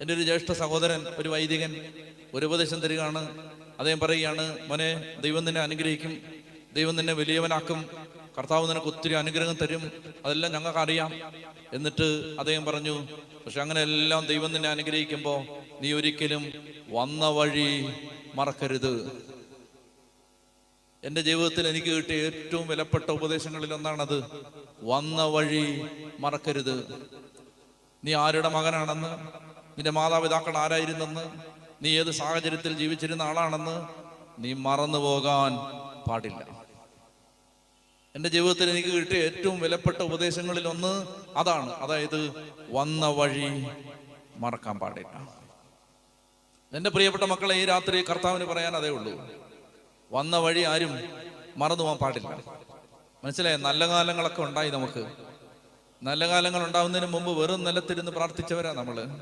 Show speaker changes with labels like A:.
A: എന്റെ ഒരു ജ്യേഷ്ഠ സഹോദരൻ ഒരു വൈദികൻ ഒരു ഉപദേശം തരികയാണ്. അദ്ദേഹം പറയുകയാണ് മോനെ ദൈവം നിന്നെ അനുഗ്രഹിക്കും. ദൈവം നിന്നെ വലിയവനാക്കും. കർത്താവ് നിനക്ക് ഒത്തിരി അനുഗ്രഹം തരും. അതെല്ലാം ഞങ്ങൾക്ക് അറിയാം. എന്നിട്ട് അദ്ദേഹം പറഞ്ഞു പക്ഷെ അങ്ങനെ എല്ലാം ദൈവം നിന്നെ അനുഗ്രഹിക്കുമ്പോൾ നീ ഒരിക്കലും വന്ന വഴി മറക്കരുത്. എന്റെ ജീവിതത്തിൽ എനിക്ക് കിട്ടിയ ഏറ്റവും വിലപ്പെട്ട ഉപദേശങ്ങളിൽ ഒന്നാണത് വന്ന വഴി മറക്കരുത്. നീ ആരുടെ മകനാണെന്ന്? നിന്റെ മാതാപിതാക്കൾ ആരായിരുന്നെന്ന്? നീ ഏത് സാഹചര്യത്തിൽ ജീവിച്ചിരുന്ന ആളാണെന്ന്? നീ മറന്നു പോകാൻ പാടില്ല. എന്റെ ജീവിതത്തിൽ എനിക്ക് കിട്ടിയ ഏറ്റവും വിലപ്പെട്ട ഉപദേശങ്ങളിൽ ഒന്ന് അതാണ്. അതായത് വന്ന വഴി മറക്കാൻ പാടില്ല. എന്റെ പ്രിയപ്പെട്ട മക്കളെ ഈ രാത്രി കർത്താവിന് പറയാൻ അതേ ഉള്ളൂ. വന്ന വഴി ആരും മറന്നു പോകാൻ പാടില്ല. മനസ്സിലായ? നല്ല കാലങ്ങളൊക്കെ ഉണ്ടായി നമുക്ക്. നല്ല കാലങ്ങൾ ഉണ്ടാവുന്നതിന് മുമ്പ് വെറും നിലത്തിരുന്ന് പ്രാർത്ഥിച്ചവരാ നമ്മൾ.